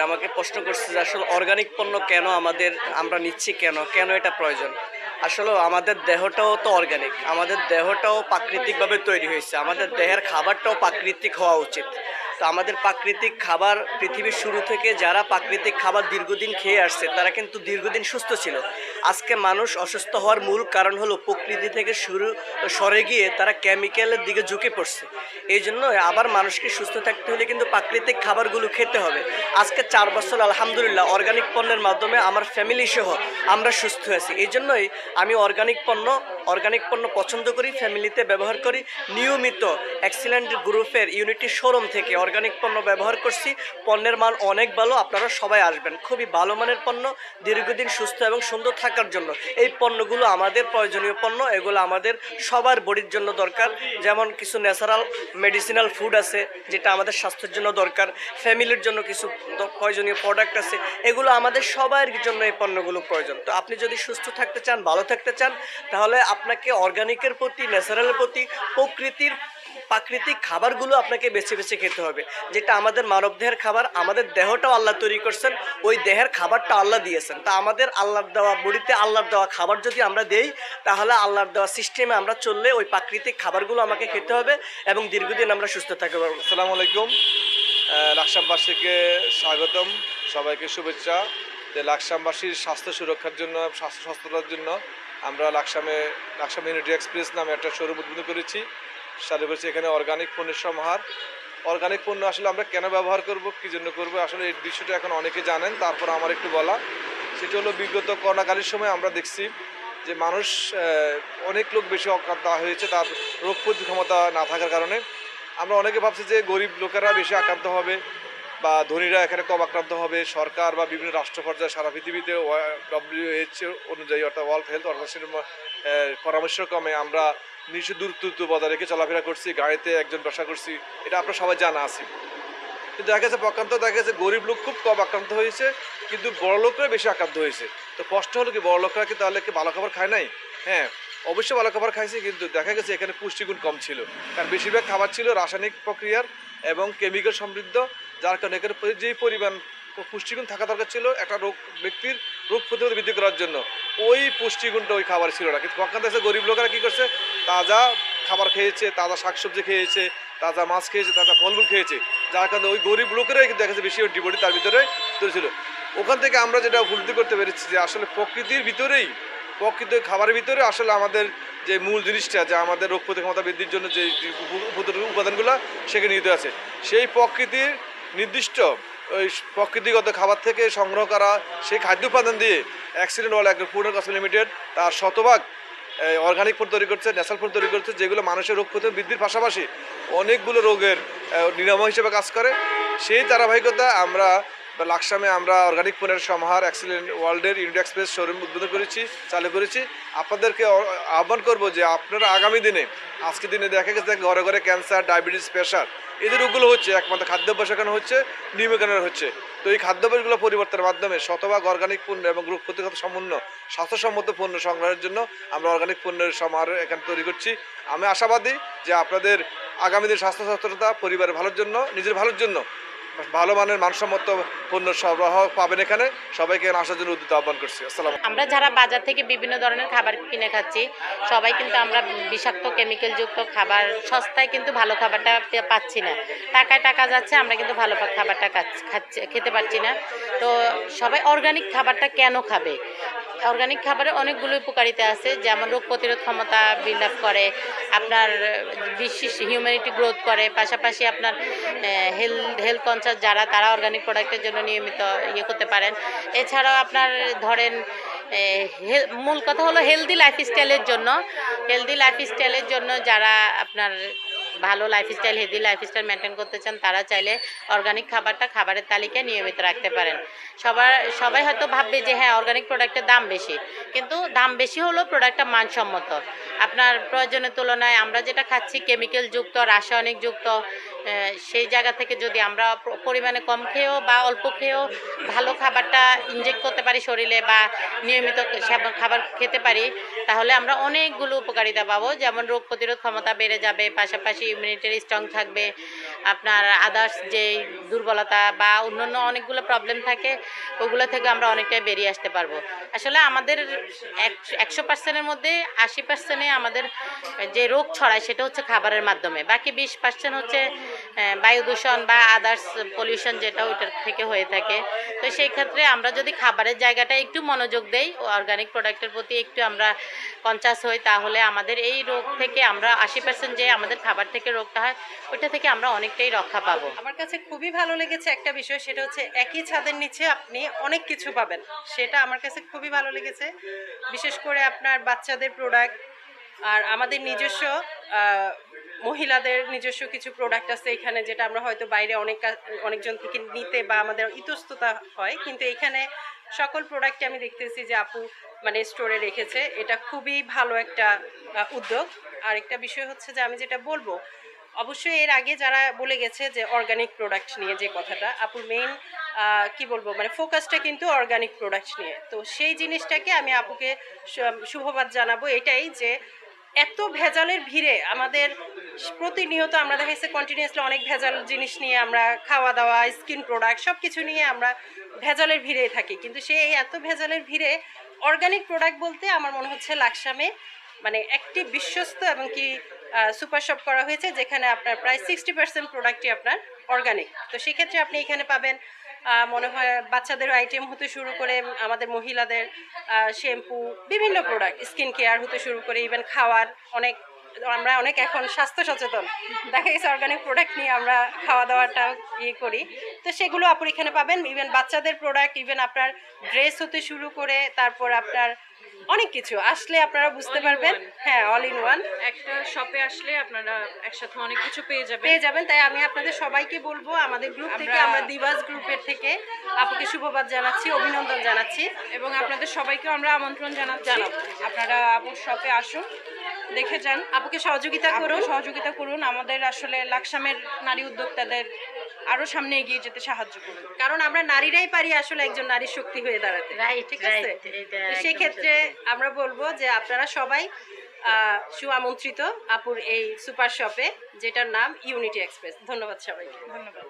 আমাকে প্রশ্ন করছে যে আসলে অর্গানিক পণ্য কেন আমাদের, আমরা নিচ্ছি কেন? কেন এটা প্রয়োজন? আসলে আমাদের দেহটাও তো অর্গানিক আমাদের দেহটাও প্রাকৃতিকভাবে তৈরি হয়েছে। আমাদের দেহের খাবারটাও প্রাকৃতিক হওয়া উচিত। তো আমাদের প্রাকৃতিক খাবার পৃথিবীর শুরু থেকে যারা প্রাকৃতিক খাবার দীর্ঘদিন খেয়ে আসছে, তারা কিন্তু দীর্ঘদিন সুস্থ ছিল। আজকে মানুষ অসুস্থ হওয়ার মূল কারণ হলো প্রকৃতি থেকে শুরু, সরে গিয়ে তারা কেমিক্যালের দিকে ঝুঁকে পড়ছে। এই জন্য আবার মানুষকে সুস্থ থাকতে হলে কিন্তু প্রাকৃতিক খাবারগুলো খেতে হবে। আজকে চার বছর, আলহামদুলিল্লাহ অর্গানিক পণ্যের মাধ্যমে আমার ফ্যামিলি সহ আমরা সুস্থ আছি। এই জন্যই আমি অর্গানিক পণ্য অর্গানিক পণ্য পছন্দ করি ফ্যামিলিতে ব্যবহার করি। নিয়মিত এক্সিলেন্ট গ্রুপের ইউনিটি শোরুম থেকে অর্গানিক পণ্য ব্যবহার করছি। পণ্যের মান অনেক ভালো, আপনারা সবাই আসবেন। খুবই ভালো মানের পণ্য, দীর্ঘদিন সুস্থ এবং সুন্দর থাকার জন্য। এই পণ্যগুলো আমাদের প্রয়োজনীয় পণ্য, এগুলো আমাদের সবার বডির জন্য দরকার। যেমন কিছু ন্যাচারাল মেডিসিনাল ফুড আছে, যেটা আমাদের স্বাস্থ্যের জন্য দরকার। ফ্যামিলির জন্য কিছু প্রয়োজনীয় প্রোডাক্ট আছে, এগুলো আমাদের সবার জন্য এই পণ্যগুলো প্রয়োজন। তো আপনি যদি সুস্থ থাকতে চান, ভালো থাকতে চান, তাহলে আপনাকে অর্গানিকের প্রতি ন্যাচারালের প্রতি, প্রকৃতির প্রাকৃতিক খাবারগুলো আপনাকে বেছে বেছে খেতে হবে। যেটা আমাদের মানব দেহের খাবার, আমাদের দেহটাও আল্লাহ তৈরি করছেন, ওই দেহের খাবারটা আল্লাহ দিয়েছেন। তা আমাদের আল্লাহর দেওয়া বডিতে আল্লাহর দেওয়া খাবার যদি আমরা দেই, তাহলে আল্লাহর দেওয়া সিস্টেমে আমরা চললে ওই প্রাকৃতিক খাবারগুলো আমাকে খেতে হবে এবং দীর্ঘদিন আমরা সুস্থ থাকতে পারব। আসসালামু আলাইকুম। লাকসামবাসীকে স্বাগতম। সবাইকে শুভেচ্ছা। যে লাকসামবাসীর স্বাস্থ্য সুরক্ষার জন্য, স্বাস্থ্য সচেতনতার জন্য আমরা লাকসামে, লাকসাম ইউনিটি এক্সপ্রেস নামে একটা শোরুম উদ্বোধন করেছি। চালু এখানে অর্গানিক পণ্যের সমাহার। অর্গানিক পণ্য আসলে আমরা কেন ব্যবহার করব, কী জন্য করব, আসলে এই বিষয়টা এখন অনেকে জানেন, তারপর আমার একটু বলা। সেটা হলো বিগত করোনাকালীন সময় আমরা দেখছি যে মানুষ অনেক লোক বেশি আক্রান্ত হয়েছে, তার রোগ প্রতিরোধ ক্ষমতা না থাকার কারণে। আমরা অনেকে ভাবছি যে গরিব লোকেরা বেশি আক্রান্ত হবে বা ধনীরা এখানে কম আক্রান্ত হবে। সরকার বা বিভিন্ন রাষ্ট্র পর্যায়ে সারা পৃথিবীতে ডব্লিউএইচ অনুযায়ী অর্থাৎ ওয়ার্ল্ড হেলথ অর্গানাইজেশনের পরামর্শক্রমে আমরা নিশ্চয় দূরত্ব বজায় রেখে চলাফেরা করছি, গাড়িতে একজন বসা করছি, এটা আপনার সবাই জানা আছে। কিন্তু দেখা গেছে পক্ষান্ত, দেখা গেছে গরিব লোক খুব কম আক্রান্ত হয়েছে, কিন্তু বড় লোকরা বেশি আক্রান্ত হয়েছে। তো কষ্ট হলো কি বড় লোকরা কি তাহলে কি ভালো খাবার খায় নাই? হ্যাঁ অবশ্যই ভালো খাবার খাইছে, কিন্তু দেখা গেছে এখানে পুষ্টিগুণ কম ছিল। কারণ বেশিরভাগ খাবার ছিল রাসায়নিক প্রক্রিয়ার এবং কেমিক্যাল সমৃদ্ধ, যার কারণে এখানে যেই পরিমাণ পুষ্টিগুণ থাকা দরকার ছিল, একটা রোগ ব্যক্তির রোগ প্রতিরোধ বৃদ্ধি করার জন্য। ওই পুষ্টিগুণটা ওই খাবার ছিল না। কিন্তু পক্ষান্ত আছে গরিব লোকেরা কী করছে? তাজা খাবার খেয়েছে, তাজা শাকসবজি খেয়েছে, তাজা মাছ খেয়েছে, তাজা ফলমূল খেয়েছে। যার কারণে ওই গরিব লোকেরাই কিন্তু দেখা বেশি ডিবডি তার ভিতরে তৈরি ছিল। ওখান থেকে আমরা যেটা উপলব্ধি করতে পেরেছি যে আসলে প্রকৃতির ভিতরেই, প্রকৃত খাবারের ভিতরে আসলে আমাদের যে মূল জিনিসটা, যে আমাদের রোগ প্রতিরোধ ক্ষমতা বৃদ্ধির জন্য যে যে উপ- উপ- উপাদানগুলো সেখানে নিহিত আছে। সেই প্রকৃতির নির্দিষ্ট ওই প্রকৃতিগত খাবার থেকে সংগ্রহ করা সেই খাদ্য উপাদান দিয়ে অ্যাক্সিডেন্ট ওয়াল অ্যাগ্রো ফুড কাস লিমিটেড তার শতভাগ অর্গানিক ফুড তৈরি করছে ন্যাচারাল ফুড তৈরি করছে, যেগুলো মানুষের রোগ প্রতিরোধ বৃদ্ধির পাশাপাশি অনেকগুলো রোগের নিরাময় হিসেবে কাজ করে। সেই ধারাবাহিকতা আমরা লাকসামে আমরা অর্গানিক পণ্যের সমাহার অ্যাক্সিলেন্ট ওয়ার্ল্ডের ইন্ডিয়া এক্সপ্রেস শোরুম উদ্বোধন করেছি, চালু করেছি। আপনাদেরকে আহ্বান করব যে আপনারা আগামী দিনে, আজকে দিনে দেখা গেছে ঘরে ঘরে ক্যান্সার ডায়াবেটিস প্রেশার এদের রোগগুলো হচ্ছে, একমাত্র খাদ্যাভ্যাস এখানে হচ্ছে নিয়মিকানোর হচ্ছে। তো এই খাদ্যাভ্যাসগুলো পরিবর্তনের মাধ্যমে শতভাগ অর্গানিক পণ্য এবং রোগ প্রতিরোধ সমন্য স্বাস্থ্যসম্মত পণ্য সংগ্রহের জন্য আমরা অর্গানিক পণ্যের সমাহার এখানে তৈরি করছি। আমি আশাবাদী যে আপনাদের আগামী দিন স্বাস্থ্য সচেতনতা, পরিবারের ভালোর জন্য, নিজের ভালোর জন্য ভালো মানের মানসম্মত পণ্য সরবরাহ পাবেন এখানে। সবাইকে আসার জন্য উদ্যত আহ্বান করছি। আসসালাম আমরা যারা বাজার থেকে বিভিন্ন ধরনের খাবার কিনে খাচ্ছি, সবাই কিন্তু আমরা বিষাক্ত কেমিক্যাল যুক্ত খাবার, সস্তায় কিন্তু ভালো খাবারটা পাচ্ছি না। টাকায় টাকা যাচ্ছে, আমরা কিন্তু ভালো খাবারটা খাচ্ছি খেতে পারছি না। তো সবাই অর্গানিক খাবারটা কেন খাবে? অর্গানিক খাবারে অনেকগুলো উপকারিতা আছে, যেমন রোগ প্রতিরোধ ক্ষমতা বিল্ড আপ করে, আপনার বিশেষ হিউম্যানিটি গ্রোথ করে, পাশাপাশি আপনার হেলথ হেলথ কনসাস যারা, তারা অর্গানিক প্রোডাক্টের জন্য নিয়মিত ইয়ে করতে পারেন। এছাড়াও আপনার ধরেন মূল কথা হলো হেলদি লাইফস্টাইলের জন্য হেলদি লাইফস্টাইলের জন্য যারা আপনার ভালো লাইফস্টাইল হেলদি লাইফস্টাইল মেনটেন করতে চান, তারা চাইলে অর্গানিক খাবারটা খাবারের তালিকায় নিয়মিত রাখতে পারেন। সবার, সবাই হয়তো ভাববে যে হ্যাঁ অর্গানিক প্রোডাক্টের দাম বেশি। কিন্তু দাম বেশি হলেও প্রোডাক্টটা মানসম্মত। আপনার প্রয়োজনের তুলনায় আমরা যেটা খাচ্ছি কেমিক্যাল যুক্ত, রাসায়নিক যুক্ত সেই জায়গা থেকে যদি আমরা পরিমাণে কম খেয়েও বা অল্প খেয়েও ভালো খাবারটা ইনজেক্ট করতে পারি শরীরে বা নিয়মিত খাবার খেতে পারি, তাহলে আমরা অনেকগুলো উপকারিতা পাবো। যেমন রোগ প্রতিরোধ ক্ষমতা বেড়ে যাবে, পাশাপাশি ইমিউনিটারি স্ট্রং থাকবে, আপনার আদার্স যে দুর্বলতা বা অন্যান্য অনেকগুলো প্রবলেম থাকে, ওগুলো থেকে আমরা অনেকটাই বেরিয়ে আসতে পারব। আসলে আমাদের একশো পার্সেন্টের মধ্যে আশি পার্সেন্টে আমাদের যে রোগ ছড়ায় সেটা হচ্ছে খাবারের মাধ্যমে। বাকি বিশ পার্সেন্ট হচ্ছে বায়ু দূষণ বা আদার্স পলিউশন যেটা ওইটার থেকে হয়ে থাকে। তো সেই ক্ষেত্রে আমরা যদি খাবারের জায়গাটা একটু মনোযোগ দেই অর্গানিক প্রোডাক্টের প্রতি একটু আমরা কনসাস হই, তাহলে আমাদের এই রোগ থেকে আমরা আশি পার্সেন্ট যে আমাদের খাবার থেকে রোগটা হয়, ওইটা থেকে আমরা অনেকটাই রক্ষা পাবো। আমার কাছে খুবই ভালো লেগেছে একটা বিষয়, সেটা হচ্ছে একই ছাদের নিচে আপনি অনেক কিছু পাবেন। সেটা আমার কাছে খুবই ভালো লেগেছে। বিশেষ করে আপনার বাচ্চাদের প্রোডাক্ট আর আমাদের নিজস্ব মহিলাদের নিজস্ব কিছু প্রোডাক্ট আছে এখানে যেটা আমরা হয়তো বাইরে অনেক অনেকজন থেকে নিতে বা আমাদের ইতস্ততা হয়। কিন্তু এখানে সকল প্রোডাক্টে আমি দেখতেছি যে আপু মানে স্টোরে রেখেছে। এটা খুবই ভালো একটা উদ্যোগ। আরেকটা বিষয় হচ্ছে যে আমি যেটা বলব, অবশ্যই এর আগে যারা বলে গেছে যে অর্গানিক প্রোডাক্ট নিয়ে যে কথাটা, আপুর মেইন কি বলব মানে ফোকাসটা কিন্তু অর্গানিক প্রোডাক্ট নিয়ে। তো সেই জিনিসটাকে আমি আপুকে শুভবাদ জানাব এটাই যে এত ভেজালের ভিড়ে আমাদের প্রতিনিয়ত আমরা দেখা যাচ্ছে কন্টিনিউয়াসলি অনেক ভেজাল জিনিস নিয়ে আমরা খাওয়া দাওয়া স্কিন প্রোডাক্ট সব কিছু নিয়ে আমরা ভেজালের ভিড়ে থাকি। কিন্তু সেই এত ভেজালের ভিড়ে অর্গানিক প্রোডাক্ট বলতে আমার মনে হচ্ছে লাকসামে মানে একটি বিশ্বস্ত এবং কি সুপার শপ করা হয়েছে যেখানে আপনার প্রায় সিক্সটি পার্সেন্ট প্রোডাক্টই আপনার অর্গানিক তো সেক্ষেত্রে আপনি এখানে পাবেন মনে হয় বাচ্চাদের আইটেম হতে শুরু করে আমাদের মহিলাদের শ্যাম্পু বিভিন্ন প্রোডাক্ট স্কিন কেয়ার হতে শুরু করে ইভেন খাওয়ার অনেক, আমরা অনেক এখন স্বাস্থ্য সচেতন। দেখা গেছে অর্গানিক প্রোডাক্ট নিয়ে আমরা খাওয়া দাওয়াটা ইয়ে করি। তো সেগুলো আপনি এখানে পাবেন ইভেন বাচ্চাদের প্রোডাক্ট ইভেন আপনার ড্রেস হতে শুরু করে, তারপর আপনার অনেক কিছু। আসলে আপনারা বুঝতে পারবেন। হ্যাঁ অল ইন ওয়ান একটা শপে আসলে আপনারা একসাথে অনেক কিছু পেয়ে যাবেন। পেয়ে যাবেন। তাই আমি আপনাদের সবাইকে বলব আমাদের গ্রুপ থেকে আমরা- দিবাস গ্রুপের থেকে আপুকে শুভবাদ জানাচ্ছি অভিনন্দন জানাচ্ছি। এবং আপনাদের সবাইকে আমরা আমন্ত্রণ জানাচ্ছি। জানাব। আপনারা আপুর শপে আসুন দেখে যান। আপুকে সহযোগিতা করুন। সহযোগিতা করুন। আমাদের আসলে লাকসামের নারী উদ্যোক্তাদের আরও সামনে এগিয়ে যেতে সাহায্য করবে। কারণ আমরা নারীরাই পারি আসলে একজন নারীর শক্তি হয়ে দাঁড়াতে। ঠিক আছে? সেক্ষেত্রে আমরা বলব যে আপনারা সবাই আহ, সুআমন্ত্রিত আপুর এই সুপার শপে যেটার নাম ইউনিটি এক্সপ্রেস ধন্যবাদ সবাইকে। ধন্যবাদ।